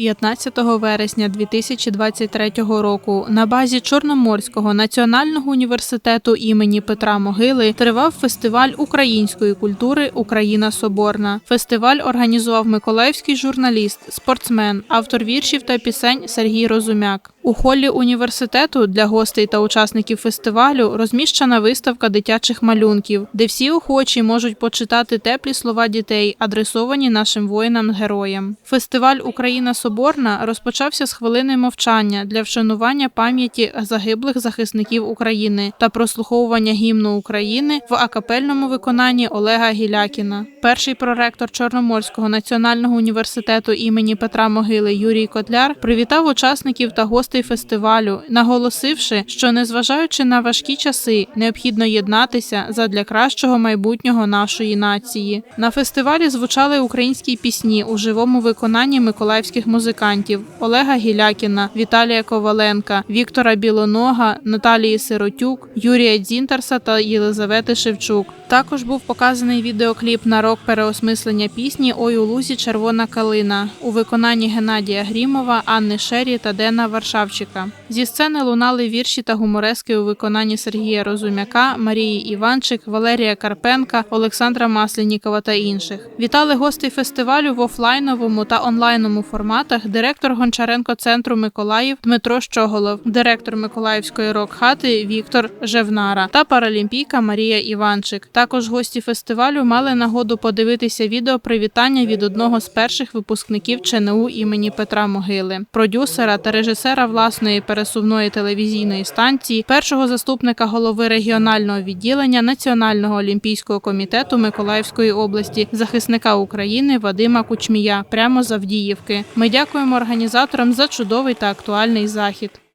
15 вересня 2023 року на базі Чорноморського національного університету імені Петра Могили тривав фестиваль української культури Україна Соборна. Фестиваль організував миколаївський журналіст, спортсмен, автор віршів та пісень Сергій Розумяк. У холі університету для гостей та учасників фестивалю розміщена виставка дитячих малюнків, де всі охочі можуть почитати теплі слова дітей, адресовані нашим воїнам-героям. Фестиваль Україна Соборна розпочався з хвилини мовчання для вшанування пам'яті загиблих захисників України та прослуховування гімну України в акапельному виконанні Олега Гілякіна. Перший проректор Чорноморського національного університету імені Петра Могили Юрій Котляр привітав учасників та гостей фестивалю, наголосивши, що незважаючи на важкі часи, необхідно єднатися задля кращого майбутнього нашої нації. На фестивалі звучали українські пісні у живому виконанні миколаївських музикантів Олега Гілякіна, Віталія Коваленка, Віктора Білонога, Наталії Сиротюк, Юрія Дзінтарса та Єлизавети Шевчук. Також був показаний відеокліп на рок переосмислення пісні Ой у лузі червона калина у виконанні Геннадія Грімова, Анни Шері та Дена Варшавчика. Зі сцени лунали вірші та гуморески у виконанні Сергія Розумяка, Марії Іванчик, Валерія Карпенка, Олександра Маслянікова та інших. Вітали гостей фестивалю в офлайновому та онлайному форматах директор Гончаренко центру Миколаїв Дмитро Щоголов, директор Миколаївської рок-хати Віктор Жевнара та паралімпійка Марія Іванчик. Також гості фестивалю мали нагоду подивитися відео привітання від одного з перших випускників ЧНУ імені Петра Могили, продюсера та режисера власної пересувної телевізійної станції, першого заступника голови регіонального відділення Національного олімпійського комітету Миколаївської області, захисника України Вадима Кучмія, прямо з Авдіївки. Ми дякуємо організаторам за чудовий та актуальний захід.